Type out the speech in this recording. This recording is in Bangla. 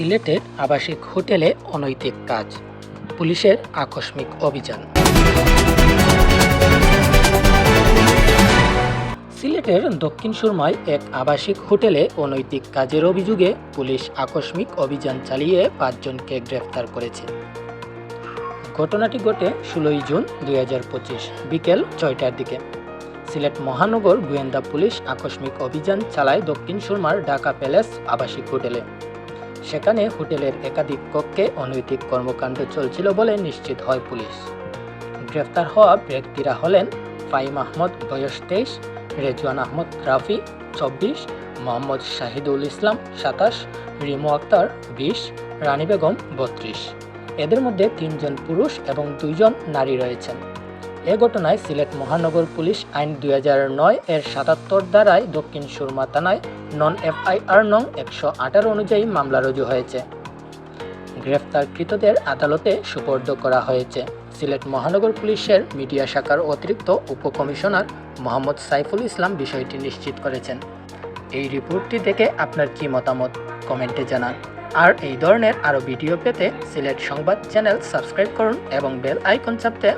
সিলেটের আবাসিক হোটেলে অনৈতিক কাজ, পুলিশের আকস্মিক অভিযান। সিলেটের দক্ষিণ সুরমায় এক আবাসিক হোটেলে অনৈতিক কাজের অভিযোগে পুলিশ আকস্মিক অভিযান চালিয়ে পাঁচজনকে গ্রেফতার করেছে। ঘটনাটি ঘটে ষোলোই জুন দুই হাজার পঁচিশ বিকেল ছয়টার দিকে। সিলেট মহানগর গোয়েন্দা পুলিশ আকস্মিক অভিযান চালায় দক্ষিণ সুরমার ঢাকা প্যালেস আবাসিক হোটেলে। সেখানে হোটেলের একাধিক কক্ষে অনৈতিক কর্মকাণ্ড চলছিল বলে নিশ্চিত হয় পুলিশ। গ্রেফতার হওয়া ব্যক্তিরা হলেন ফাইম আহমদ, বয়স তেইশ, রেজওয়ান আহমদ, রাফি, চব্বিশ, মোহাম্মদ শাহিদুল ইসলাম, সাতাশ, রিমু আক্তার, বিশ, রানী বেগম, বত্রিশ। এদের মধ্যে তিনজন পুরুষ এবং দুইজন নারী রয়েছেন। এ ঘটনায় সিলেট মহানগর পুলিশ আইন দুই এর সাতাত্তর দ্বারায় দক্ষিণ সুরমা থানায় নন এফআইআর নং একশো আঠারো অনুযায়ী মামলা রুজু হয়েছে। গ্রেফতারকৃতদের আদালতে সুপর্দ করা হয়েছে। সিলেট মহানগর পুলিশের মিডিয়া শাখার অতিরিক্ত উপকমিশনার মোহাম্মদ সাইফুল ইসলাম বিষয়টি নিশ্চিত করেছেন। এই রিপোর্টটি দেখে আপনার কি মতামত? কমেন্টে জানান। আর এই ধরনের আরও ভিডিও পেতে সিলেট সংবাদ চ্যানেল সাবস্ক্রাইব করুন এবং বেল আইকন চাপতে